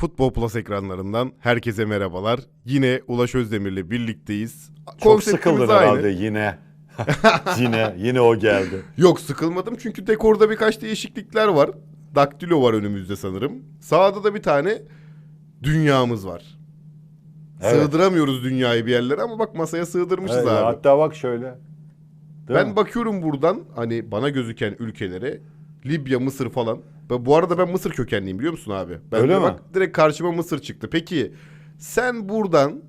Futbol Plus ekranlarından herkese merhabalar. Yine Ulaş Özdemir'le birlikteyiz. Çok sıkıldın aynı. herhalde yine. yine yine o geldi. Yok sıkılmadım çünkü dekorda birkaç değişiklikler var. Daktilo var önümüzde sanırım. Sağda da bir tane dünyamız var. Evet. Sığdıramıyoruz dünyayı bir yerlere ama bak masaya sığdırmışız Evet, abi. Hatta bak şöyle. Değil ben mi? bakıyorum buradan hani bana gözüken ülkelere Libya, Mısır falan. Bu arada ben Mısır kökenliyim biliyor musun abi? Ben Öyle mi? Bak, direkt karşıma Mısır çıktı. Peki sen buradan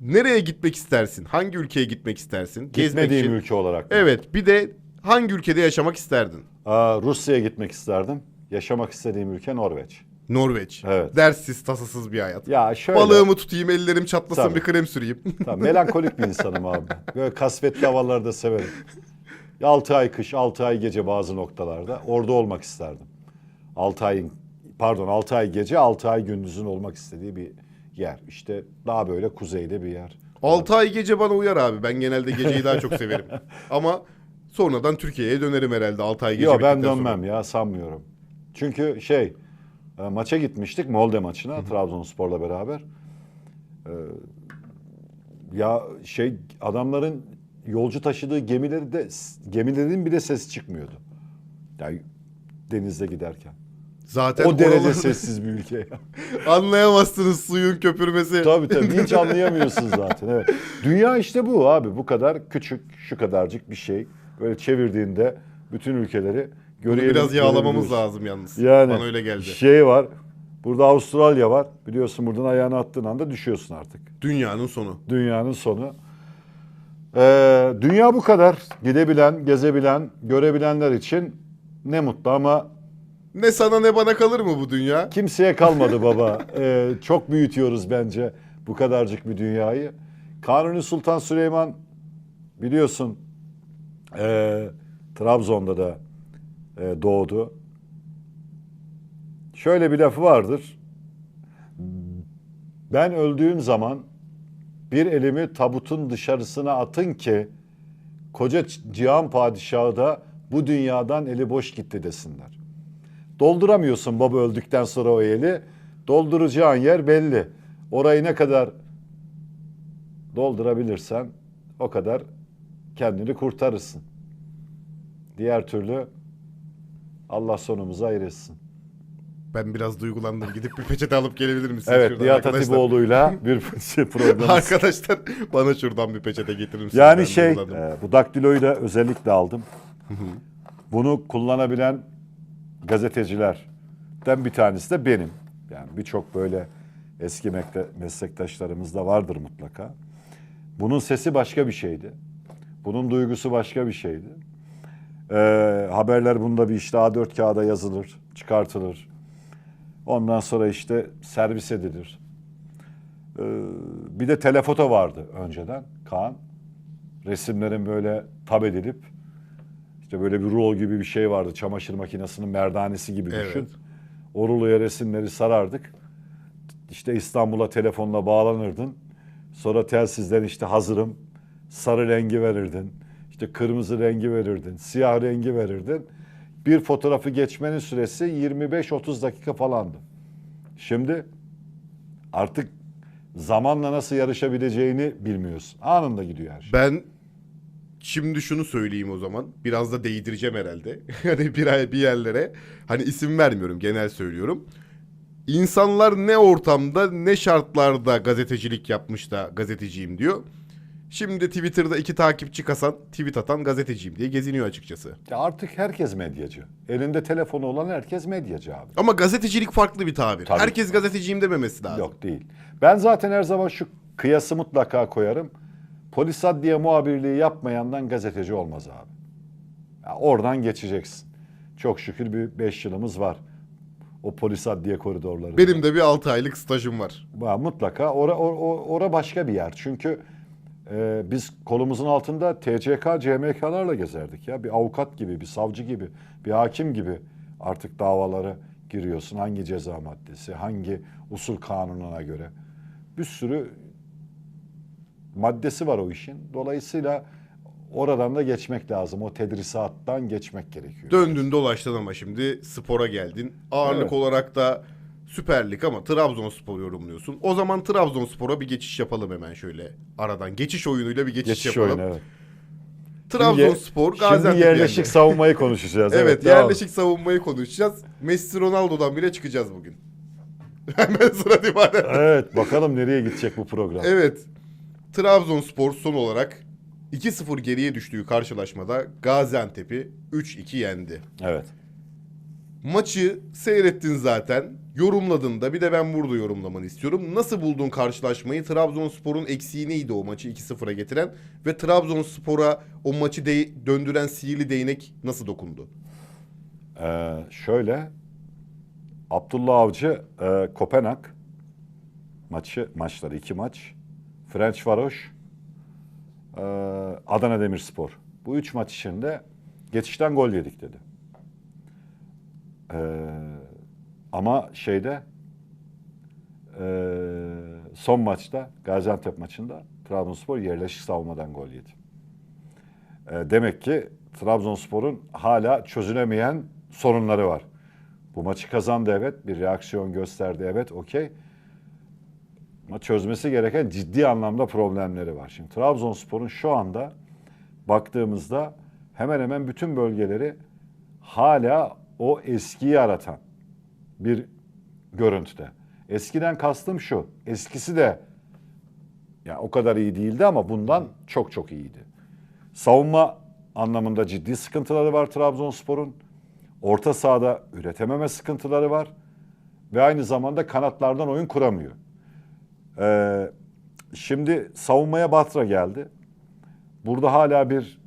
nereye gitmek istersin? Hangi ülkeye gitmek istersin? Gitmediğim için. ülke olarak. mı? Evet bir de hangi ülkede yaşamak isterdin? Aa, Rusya'ya gitmek isterdim. Yaşamak istediğim ülke Norveç. Norveç. Evet. Derssiz tasasız bir hayat. Ya şöyle. Balığımı tutayım ellerim çatlasın Tabii. bir krem süreyim. Tamam, melankolik bir insanım abi. Böyle kasvetli havaları da severim. 6 ay kış, 6 ay gece bazı noktalarda. Orada olmak isterdim. 6 ayın pardon 6 ay gece, 6 ay gündüzün olmak istediği bir yer. İşte daha böyle kuzeyde bir yer. 6 ay gece bana uyar abi. Ben genelde geceyi daha çok severim. Ama sonradan Türkiye'ye dönerim herhalde 6 ay gece Yok ben dönmem sonra. ya sanmıyorum. Çünkü şey e, maça gitmiştik Molde maçına Trabzonspor'la beraber. Ee, ya şey adamların yolcu taşıdığı gemileri de gemilerin bile sesi çıkmıyordu. Yani denizde giderken. Zaten o derece oralar- sessiz bir ülke ya. Anlayamazsınız suyun köpürmesi. tabii tabii hiç anlayamıyorsun zaten. Evet. Dünya işte bu abi. Bu kadar küçük, şu kadarcık bir şey. Böyle çevirdiğinde bütün ülkeleri görebil- biraz yağlamamız lazım yalnız. Yani Bana öyle geldi. şey var. Burada Avustralya var. Biliyorsun buradan ayağını attığın anda düşüyorsun artık. Dünyanın sonu. Dünyanın sonu. Ee, dünya bu kadar. Gidebilen, gezebilen, görebilenler için ne mutlu ama Ne sana ne bana kalır mı bu dünya? kimseye kalmadı baba. Ee, çok büyütüyoruz bence bu kadarcık bir dünyayı. Kanuni Sultan Süleyman biliyorsun ee, Trabzon'da da ee, doğdu. Şöyle bir lafı vardır. Ben öldüğüm zaman bir elimi tabutun dışarısına atın ki koca cihan padişahı da bu dünyadan eli boş gitti desinler. Dolduramıyorsun baba öldükten sonra o eli. Dolduracağın yer belli. Orayı ne kadar doldurabilirsen o kadar kendini kurtarırsın. Diğer türlü Allah sonumuzu ayırsın. Ben biraz duygulandım. Gidip bir peçete alıp gelebilir misiniz? Evet Nihat? Hatipoğlu'yla bir şey programımız. Arkadaşlar bana şuradan bir peçete getirir misiniz? Yani Ben şey duygulandım. e, bu daktiloyu da özellikle aldım. Bunu kullanabilen gazetecilerden bir tanesi de benim. Yani birçok böyle eski meslektaşlarımız da vardır mutlaka. Bunun sesi başka bir şeydi. Bunun duygusu başka bir şeydi. E, haberler bunda bir işte A4 kağıda yazılır, çıkartılır. Ondan sonra işte servis edilir. E, bir de telefoto vardı önceden Kaan resimlerin böyle tab edilip işte böyle bir rulo gibi bir şey vardı. Çamaşır makinesinin merdanesi gibi Evet. düşün. O ruloya resimleri sarardık. İşte İstanbul'a telefonla bağlanırdın. Sonra telsizden işte hazırım. Sarı rengi verirdin. İşte kırmızı rengi verirdin. Siyah rengi verirdin. Bir fotoğrafı geçmenin süresi 25-30 dakika falandı. Şimdi artık zamanla nasıl yarışabileceğini bilmiyorsun. Anında gidiyor her şey. Ben şimdi şunu söyleyeyim o zaman. Biraz da değdireceğim herhalde. hani bir, bir yerlere. Hani isim vermiyorum genel söylüyorum. İnsanlar ne ortamda ne şartlarda gazetecilik yapmış da gazeteciyim diyor. Şimdi Twitter'da iki takipçi kasan, tweet atan gazeteciyim diye geziniyor açıkçası. Ya artık herkes medyacı. Elinde telefonu olan herkes medyacı abi. Ama gazetecilik farklı bir tabir. Tabii. Herkes gazeteciyim dememesi lazım. Yok değil. Ben zaten her zaman şu kıyası mutlaka koyarım. Polis adliye muhabirliği yapmayandan gazeteci olmaz abi. Ya oradan geçeceksin. Çok şükür bir beş yılımız var. O polis adliye koridorları. Benim de bir 6 aylık stajım var. Ya mutlaka ora, or- or- ora başka bir yer. Çünkü e, biz kolumuzun altında TCK, CMK'larla gezerdik ya. Bir avukat gibi, bir savcı gibi, bir hakim gibi artık davalara giriyorsun. Hangi ceza maddesi, hangi usul kanununa göre. Bir sürü maddesi var o işin. Dolayısıyla oradan da geçmek lazım. O tedrisattan geçmek gerekiyor. Döndün dolaştın ama şimdi spora geldin. Ağırlık Evet. olarak da Süper Lig ama Trabzonspor yorumluyorsun. O zaman Trabzonspor'a bir geçiş yapalım hemen şöyle aradan. Geçiş oyunuyla bir geçiş, Geçiş yapalım. oyunu evet. Trabzonspor Şimdi Gaziantep yerleşik yendi. savunmayı konuşacağız. Evet, devam. yerleşik savunmayı konuşacağız. Messi Ronaldo'dan bile çıkacağız bugün. Hemen sıra divane. Evet bakalım nereye gidecek bu program. Evet. Trabzonspor son olarak 2-0 geriye düştüğü karşılaşmada Gaziantep'i 3-2 yendi. Evet. Maçı seyrettin zaten. Yorumladın da bir de ben burada yorumlamanı istiyorum. Nasıl buldun karşılaşmayı? Trabzonspor'un eksiği neydi o maçı 2-0'a getiren? Ve Trabzonspor'a o maçı de- döndüren sihirli değnek nasıl dokundu? Ee, şöyle Abdullah Avcı e, Kopenhag maçı maçları iki maç. French Varoş e, Adana Demirspor. Bu üç maç içinde geçişten gol yedik dedi. Ee, ama şeyde e, son maçta Gaziantep maçında Trabzonspor yerleşik savunmadan gol yedi. E, demek ki Trabzonspor'un hala çözülemeyen sorunları var. Bu maçı kazandı evet, bir reaksiyon gösterdi evet, okey. Ama çözmesi gereken ciddi anlamda problemleri var. Şimdi Trabzonspor'un şu anda baktığımızda hemen hemen bütün bölgeleri hala o eskiyi aratan bir görüntüde. Eskiden kastım şu, eskisi de ya o kadar iyi değildi ama bundan çok çok iyiydi. Savunma anlamında ciddi sıkıntıları var Trabzonspor'un. Orta sahada üretememe sıkıntıları var. Ve aynı zamanda kanatlardan oyun kuramıyor. Ee, şimdi savunmaya Batra geldi. Burada hala bir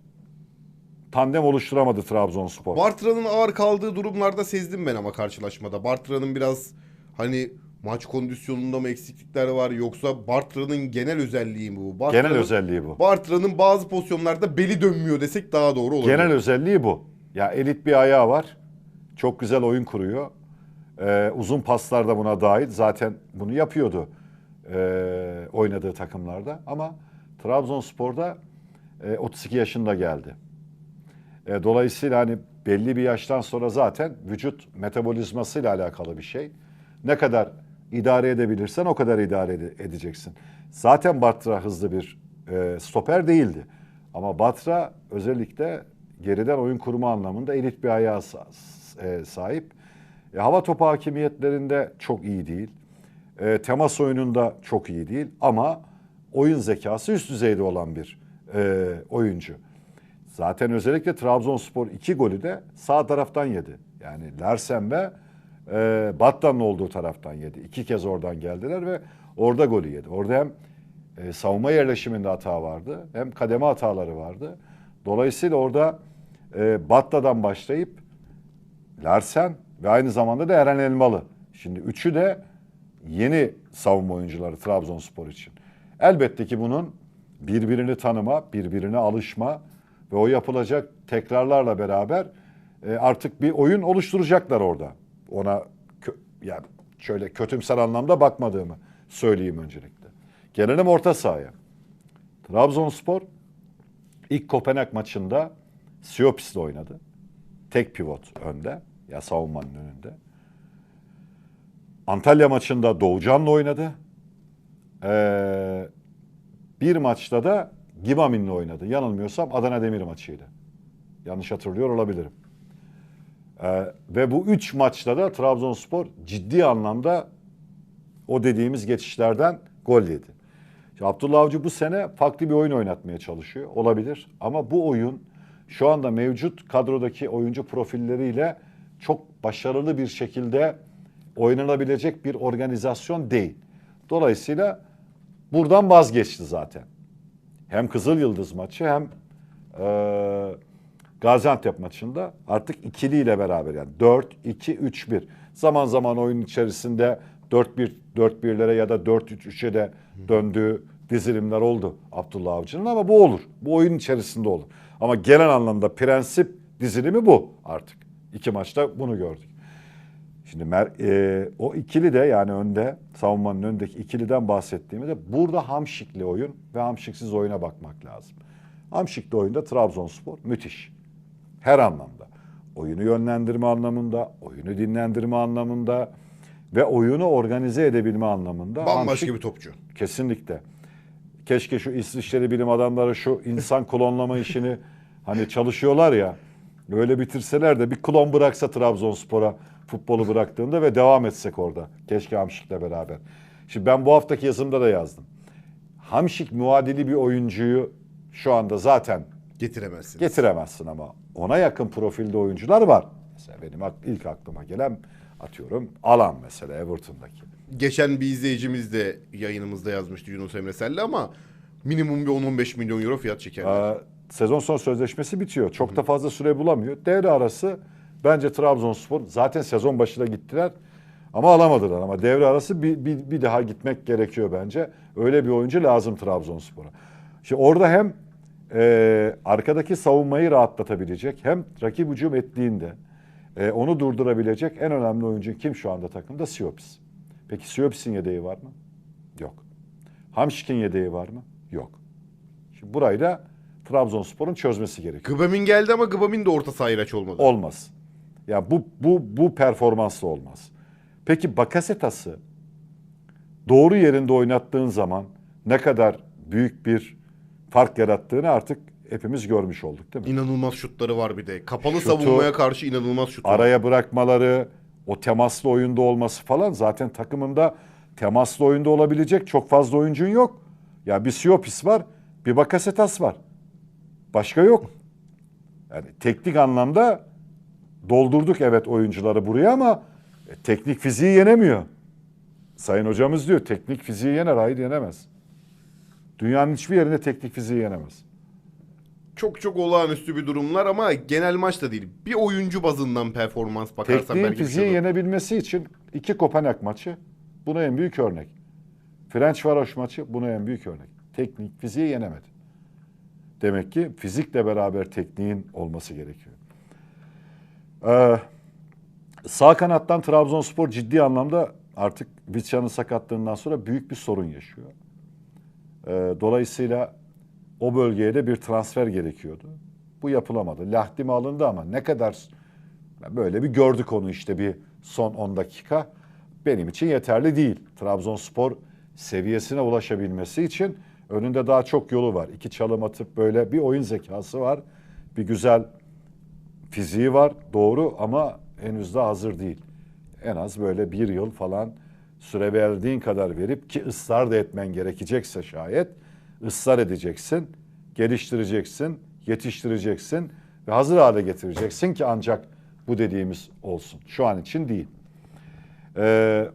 tandem oluşturamadı Trabzonspor. Bartra'nın ağır kaldığı durumlarda sezdim ben ama karşılaşmada. Bartra'nın biraz hani maç kondisyonunda mı eksiklikler var yoksa Bartra'nın genel özelliği mi bu? Bartra'nın, Genel özelliği bu. Bartra'nın bazı pozisyonlarda beli dönmüyor desek daha doğru olur. Genel özelliği bu. Ya elit bir ayağı var. Çok güzel oyun kuruyor. Ee, uzun paslar da buna dahil. Zaten bunu yapıyordu ee, oynadığı takımlarda. Ama Trabzonspor'da e, 32 yaşında geldi. E, dolayısıyla hani belli bir yaştan sonra zaten vücut metabolizmasıyla alakalı bir şey. Ne kadar idare edebilirsen o kadar idare ede- edeceksin. Zaten Batra hızlı bir e, stoper değildi. Ama Batra özellikle geriden oyun kurma anlamında elit bir ayağa e, sahip. E, hava topu hakimiyetlerinde çok iyi değil. E, temas oyununda çok iyi değil ama oyun zekası üst düzeyde olan bir e, oyuncu. Zaten özellikle Trabzonspor iki golü de sağ taraftan yedi. Yani Larsen ve e, Battan'ın olduğu taraftan yedi. İki kez oradan geldiler ve orada golü yedi. Orada hem e, savunma yerleşiminde hata vardı hem kademe hataları vardı. Dolayısıyla orada e, Batta'dan başlayıp Larsen ve aynı zamanda da Eren Elmalı. Şimdi üçü de yeni savunma oyuncuları Trabzonspor için. Elbette ki bunun birbirini tanıma, birbirine alışma ve o yapılacak tekrarlarla beraber e, artık bir oyun oluşturacaklar orada. Ona yani şöyle kötümser anlamda bakmadığımı söyleyeyim öncelikle. Gelelim orta sahaya. Trabzonspor ilk Kopenhag maçında Siopis'le oynadı. Tek pivot önde. Ya savunmanın önünde. Antalya maçında Doğucan'la oynadı. Ee, bir maçta da Gibamin'le oynadı. Yanılmıyorsam Adana Demir maçıydı. Yanlış hatırlıyor olabilirim. Ee, ve bu üç maçta da Trabzonspor ciddi anlamda o dediğimiz geçişlerden gol yedi. Şimdi Abdullah Avcı bu sene farklı bir oyun oynatmaya çalışıyor. Olabilir ama bu oyun şu anda mevcut kadrodaki oyuncu profilleriyle çok başarılı bir şekilde oynanabilecek bir organizasyon değil. Dolayısıyla buradan vazgeçti zaten. Hem Kızıl Yıldız maçı hem eee Gaziantep maçında artık ikiliyle beraber yani 4-2-3-1. Zaman zaman oyun içerisinde 4-1 4-1'lere ya da 4-3-3'e de döndüğü dizilimler oldu Abdullah Avcı'nın ama bu olur. Bu oyun içerisinde olur. Ama genel anlamda prensip dizilimi bu artık. İki maçta bunu gördük. Şimdi Mer- e, o ikili de yani önde savunmanın önündeki ikiliden bahsettiğimde burada hamşikli oyun ve hamşiksiz oyuna bakmak lazım. Hamşikli oyunda Trabzonspor müthiş. Her anlamda. Oyunu yönlendirme anlamında, oyunu dinlendirme anlamında, ve oyunu organize edebilme anlamında. Bambaşka Hamşik- bir topçu. Kesinlikle. Keşke şu İsviçreli bilim adamları şu insan klonlama işini hani çalışıyorlar ya. Öyle bitirseler de bir klon bıraksa Trabzonspor'a futbolu bıraktığında ve devam etsek orada. Keşke Hamşik'le beraber. Şimdi ben bu haftaki yazımda da yazdım. Hamşik muadili bir oyuncuyu şu anda zaten Getiremezsin. getiremezsin ama ona yakın profilde oyuncular var. Mesela benim ilk aklıma gelen atıyorum Alan mesela Everton'daki. Geçen bir izleyicimiz de yayınımızda yazmıştı Yunus Emre Selli ama minimum bir 10-15 milyon euro fiyat çekerler. Ee, sezon son sözleşmesi bitiyor. Çok da fazla süre bulamıyor. Devre arası bence Trabzonspor zaten sezon başına gittiler ama alamadılar. Ama devre arası bir, bir, bir daha gitmek gerekiyor bence. Öyle bir oyuncu lazım Trabzonspor'a. Şimdi orada hem e, arkadaki savunmayı rahatlatabilecek hem rakip hücum ettiğinde e, onu durdurabilecek en önemli oyuncu kim şu anda takımda? Siopis. Peki Siopis'in yedeği var mı? Yok. Hamşik'in yedeği var mı? Yok. Şimdi burayı da Trabzonspor'un çözmesi gerekiyor. Gıbamin geldi ama Gıbamin de orta saha ilaç olmadı. Olmaz. Ya bu bu bu performansla olmaz. Peki Bakasetas'ı doğru yerinde oynattığın zaman ne kadar büyük bir fark yarattığını artık hepimiz görmüş olduk değil mi? İnanılmaz şutları var bir de. Kapalı Şutu- savunmaya karşı inanılmaz şut var. Araya bırakmaları, o temaslı oyunda olması falan zaten takımında temaslı oyunda olabilecek çok fazla oyuncun yok. Ya bir Siopis var, bir Bakasetas var. Başka yok. Yani teknik anlamda doldurduk evet oyuncuları buraya ama e, teknik fiziği yenemiyor. Sayın hocamız diyor teknik fiziği yener, hayır yenemez. Dünyanın hiçbir yerinde teknik fiziği yenemez. Çok çok olağanüstü bir durumlar ama genel maçta değil. Bir oyuncu bazından performans bakarsan Tekniğin belki bir fiziği şey olur. yenebilmesi için iki Kopenhag maçı buna en büyük örnek. Ferencvaros maçı buna en büyük örnek. Teknik fiziği yenemedi. Demek ki fizikle beraber tekniğin olması gerekiyor. Ee, sağ kanattan Trabzonspor ciddi anlamda artık Vizcan'ın sakatlığından sonra büyük bir sorun yaşıyor. Ee, dolayısıyla o bölgeye de bir transfer gerekiyordu. Bu yapılamadı. Lahdimi alındı ama ne kadar böyle bir gördük onu işte bir son 10 dakika. Benim için yeterli değil. Trabzonspor seviyesine ulaşabilmesi için önünde daha çok yolu var. İki çalım atıp böyle bir oyun zekası var. Bir güzel fiziği var doğru ama henüz de hazır değil. En az böyle bir yıl falan süre verdiğin kadar verip ki ısrar da etmen gerekecekse şayet ısrar edeceksin, geliştireceksin, yetiştireceksin ve hazır hale getireceksin ki ancak bu dediğimiz olsun. Şu an için değil. Ee,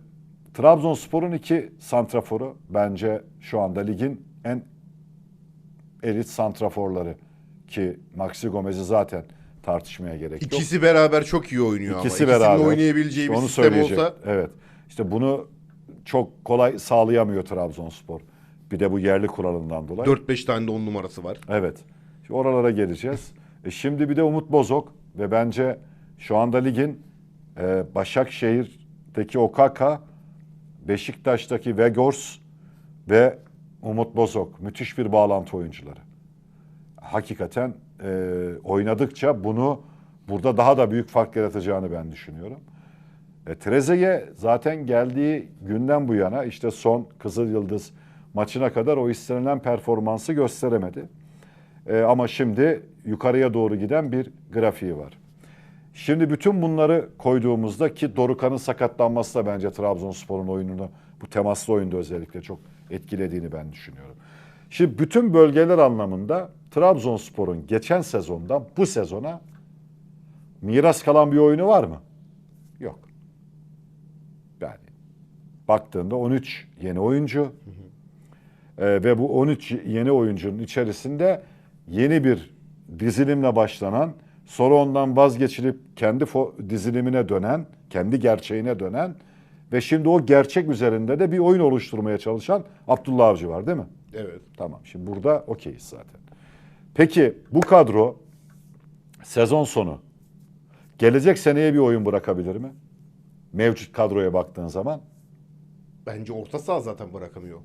Trabzonspor'un iki santraforu bence şu anda ligin en elit santraforları ki Maxi Gomez'i zaten tartışmaya gerek yok. İkisi beraber çok iyi oynuyor İkisi ama. İkisinin beraber. oynayabileceği bir Onu sistem söyleyecek. olsa Evet. İşte bunu çok kolay sağlayamıyor Trabzonspor. Bir de bu yerli kuralından dolayı. 4-5 tane de 10 numarası var. Evet. Şimdi oralara geleceğiz. E şimdi bir de Umut Bozok ve bence şu anda ligin e, Başakşehir'deki Okaka, Beşiktaş'taki Vegors ve Umut Bozok müthiş bir bağlantı oyuncuları. Hakikaten e, oynadıkça bunu burada daha da büyük fark yaratacağını ben düşünüyorum. E, Trezeguet zaten geldiği günden bu yana işte son Kızıl Yıldız maçına kadar o istenilen performansı gösteremedi. E, ama şimdi yukarıya doğru giden bir grafiği var. Şimdi bütün bunları koyduğumuzda ki Dorukan'ın sakatlanması da bence Trabzonspor'un oyununu bu temaslı oyunda özellikle çok etkilediğini ben düşünüyorum. Şimdi bütün bölgeler anlamında Trabzonspor'un geçen sezondan bu sezona miras kalan bir oyunu var mı? Yok. Yani baktığında 13 yeni oyuncu Ee, ve bu 13 yeni oyuncunun içerisinde yeni bir dizilimle başlanan sonra ondan vazgeçilip kendi dizilimine dönen, kendi gerçeğine dönen ve şimdi o gerçek üzerinde de bir oyun oluşturmaya çalışan Abdullah Avcı var değil mi? Evet. Tamam şimdi burada okeyiz zaten. Peki bu kadro sezon sonu gelecek seneye bir oyun bırakabilir mi? Mevcut kadroya baktığın zaman Bence orta saha zaten bırakamıyor.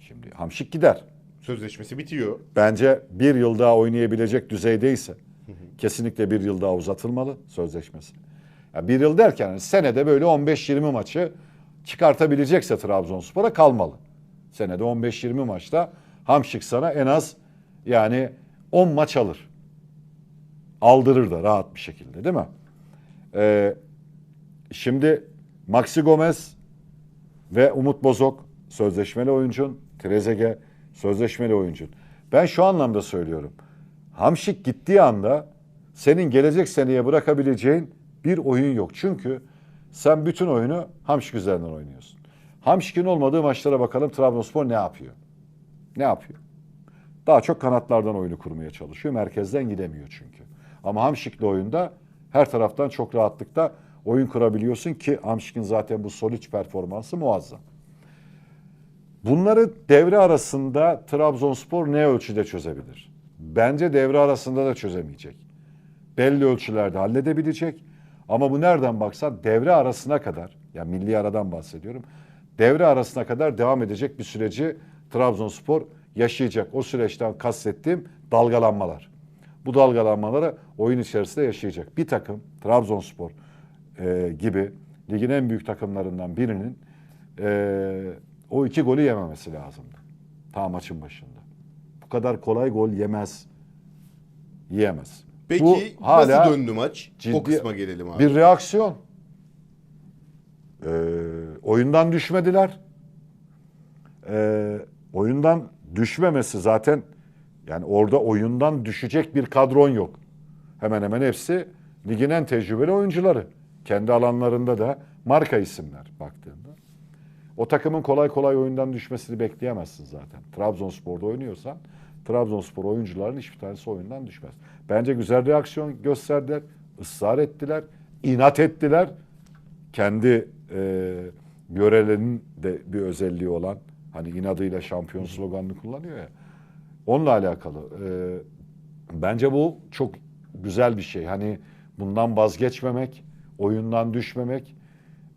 şimdi Hamşik gider. Sözleşmesi bitiyor. Bence bir yıl daha oynayabilecek düzeydeyse kesinlikle bir yıl daha uzatılmalı sözleşmesi. Ya bir yıl derken hani senede böyle 15-20 maçı çıkartabilecekse Trabzonspor'a kalmalı. Senede 15-20 maçta Hamşik sana en az yani 10 maç alır. Aldırır da rahat bir şekilde değil mi? Ee, şimdi Maxi Gomez ve Umut Bozok sözleşmeli oyuncun. Trezeguet sözleşmeli oyuncun. Ben şu anlamda söylüyorum. Hamşik gittiği anda senin gelecek seneye bırakabileceğin bir oyun yok. Çünkü sen bütün oyunu Hamşik üzerinden oynuyorsun. Hamşik'in olmadığı maçlara bakalım Trabzonspor ne yapıyor? Ne yapıyor? Daha çok kanatlardan oyunu kurmaya çalışıyor. Merkezden gidemiyor çünkü. Ama Hamşik'le oyunda her taraftan çok rahatlıkla oyun kurabiliyorsun ki Hamşik'in zaten bu Solic performansı muazzam. Bunları devre arasında Trabzonspor ne ölçüde çözebilir? Bence devre arasında da çözemeyecek. Belli ölçülerde halledebilecek. Ama bu nereden baksan devre arasına kadar, yani milli aradan bahsediyorum. Devre arasına kadar devam edecek bir süreci Trabzonspor yaşayacak. O süreçten kastettiğim dalgalanmalar. Bu dalgalanmaları oyun içerisinde yaşayacak. Bir takım Trabzonspor e, gibi ligin en büyük takımlarından birinin e, o iki golü yememesi lazımdı. Ta maçın başında. Bu kadar kolay gol yemez. Yiyemez. Peki Bu hala nasıl döndü maç? ciddi o kısma gelelim abi. bir reaksiyon. Ee, oyundan düşmediler. Ee, oyundan düşmemesi zaten yani orada oyundan düşecek bir kadron yok. Hemen hemen hepsi ligin en tecrübeli oyuncuları. Kendi alanlarında da marka isimler baktığında. O takımın kolay kolay oyundan düşmesini bekleyemezsin zaten. Trabzonspor'da oynuyorsan Trabzonspor oyuncuların hiçbir tanesi oyundan düşmez. Bence güzel reaksiyon gösterdiler, ısrar ettiler, inat ettiler. Kendi e, yörelerinin de bir özelliği olan hani inadıyla şampiyon sloganını kullanıyor ya. Onunla alakalı. E, bence bu çok güzel bir şey. Hani bundan vazgeçmemek, oyundan düşmemek,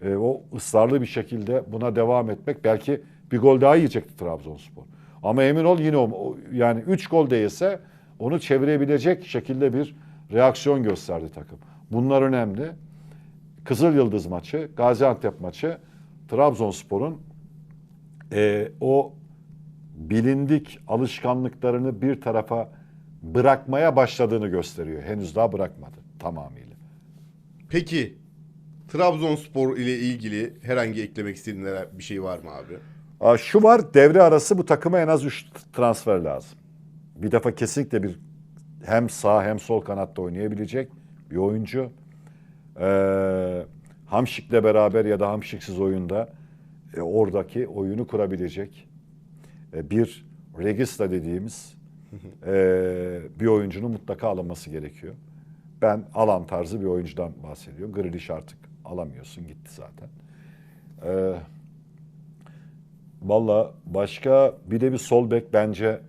e, o ısrarlı bir şekilde buna devam etmek belki bir gol daha yiyecekti Trabzonspor. Ama emin ol yine o, yani 3 gol de onu çevirebilecek şekilde bir reaksiyon gösterdi takım. Bunlar önemli. Kızıl Yıldız maçı, Gaziantep maçı Trabzonspor'un e, o bilindik alışkanlıklarını bir tarafa bırakmaya başladığını gösteriyor. Henüz daha bırakmadı tamamıyla. Peki Trabzonspor ile ilgili herhangi eklemek istediğin bir şey var mı abi? Aa, Şu var devre arası bu takıma en az 3 transfer lazım. Bir defa kesinlikle bir hem sağ hem sol kanatta oynayabilecek bir oyuncu. Ee, Hamşik'le beraber ya da Hamşik'siz oyunda e, oradaki oyunu kurabilecek e, bir regista dediğimiz e, bir oyuncunun mutlaka alınması gerekiyor. Ben alan tarzı bir oyuncudan bahsediyorum. Grealish artık alamıyorsun gitti zaten. Ee, Valla başka bir de bir sol bek bence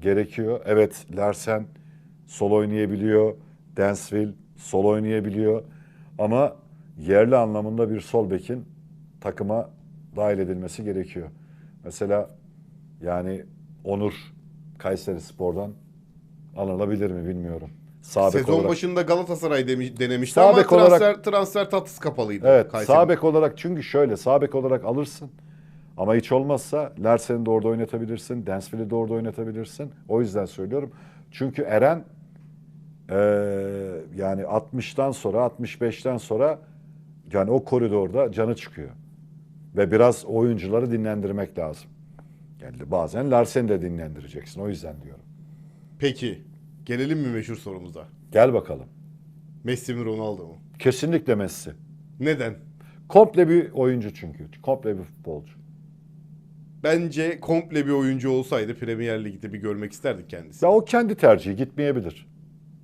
gerekiyor. Evet Larsen sol oynayabiliyor. Densville sol oynayabiliyor. Ama yerli anlamında bir sol bekin takıma dahil edilmesi gerekiyor. Mesela yani Onur Kayseri Spor'dan alınabilir mi bilmiyorum. Sağ bek Sezon olarak- başında Galatasaray demiş, denemişti Sağ ama bek olarak- transfer, transfer tatlısı kapalıydı. Evet Kayseri. sağ bek olarak çünkü şöyle sağ bek olarak alırsın. Ama hiç olmazsa Larsen'i de orada oynatabilirsin. Densville'i de orada oynatabilirsin. O yüzden söylüyorum. Çünkü Eren eee, yani 60'tan sonra 65'ten sonra yani o koridorda canı çıkıyor. Ve biraz oyuncuları dinlendirmek lazım. Yani bazen Larsen'i de dinlendireceksin. O yüzden diyorum. Peki gelelim mi meşhur sorumuza? Gel bakalım. Messi mi Ronaldo mu? Kesinlikle Messi. Neden? Komple bir oyuncu çünkü. Komple bir futbolcu. Bence komple bir oyuncu olsaydı Premier Lig'de bir görmek isterdik kendisi. Ya o kendi tercihi gitmeyebilir.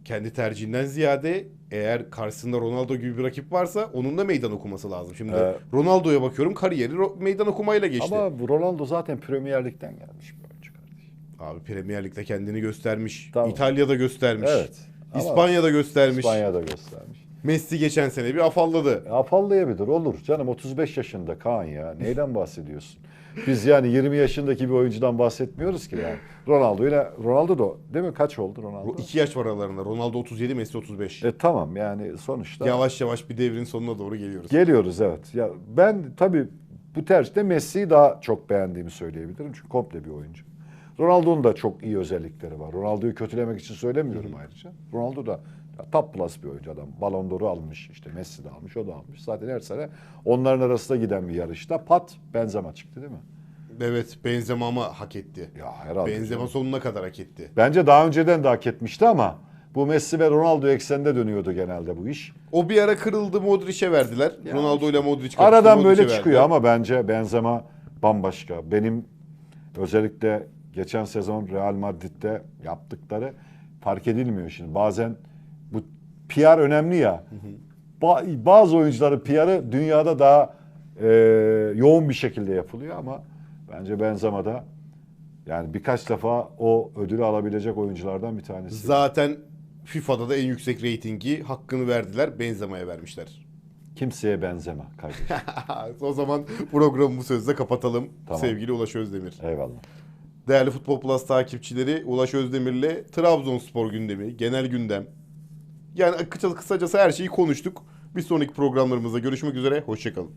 Kendi tercihinden ziyade eğer karşısında Ronaldo gibi bir rakip varsa onun da meydan okuması lazım. Şimdi Ee, Ronaldo'ya bakıyorum kariyeri meydan okumayla geçti. Ama bu Ronaldo zaten Premier Lig'den gelmiş bir oyuncu kardeşim. Abi Premier Lig'de kendini göstermiş. Tamam. İtalya'da göstermiş. Evet. İspanya'da göstermiş. İspanya'da göstermiş. Messi geçen sene bir afalladı. Afallayabilir olur canım 35 yaşında Kaan ya neyden bahsediyorsun? Biz yani 20 yaşındaki bir oyuncudan bahsetmiyoruz ki yani. Ronaldo ile Ronaldo da değil mi kaç oldu Ronaldo? 2 yaş var aralarında. Ronaldo 37, Messi 35. E tamam yani sonuçta Yavaş yavaş bir devrin sonuna doğru geliyoruz. geliyoruz evet. Ya ben tabii bu tercihte Messi'yi daha çok beğendiğimi söyleyebilirim çünkü komple bir oyuncu. Ronaldo'nun da çok iyi özellikleri var. Ronaldo'yu kötülemek için söylemiyorum ayrıca. Ronaldo da ya top plus bir oyuncu adam. Ballon d'Or'u almış işte Messi de almış o da almış. Zaten her sene onların arasında giden bir yarışta pat Benzema çıktı değil mi? Evet Benzema ama hak etti. Ya herhalde. Benzema canım. sonuna kadar hak etti. Bence daha önceden de hak etmişti ama bu Messi ve Ronaldo ekseninde dönüyordu genelde bu iş. O bir ara kırıldı Modric'e verdiler. Ya Ronaldo ile Modric Aradan Modric'e böyle çıkıyor verdiler. ama bence Benzema bambaşka. Benim özellikle geçen sezon Real Madrid'de yaptıkları fark edilmiyor şimdi. Bazen PR önemli ya. Ba- bazı oyuncuların PR'ı dünyada daha e, yoğun bir şekilde yapılıyor ama bence Benzema'da yani birkaç defa o ödülü alabilecek oyunculardan bir tanesi. Zaten FIFA'da da en yüksek reytingi hakkını verdiler. Benzema'ya vermişler. Kimseye benzeme kardeşim. o zaman programı bu sözle kapatalım. Tamam. Sevgili Ulaş Özdemir. Eyvallah. Değerli Futbol Plus takipçileri Ulaş Özdemir'le Trabzonspor gündemi, genel gündem. Yani kısa, kısacası her şeyi konuştuk. Bir sonraki programlarımızda görüşmek üzere. Hoşçakalın.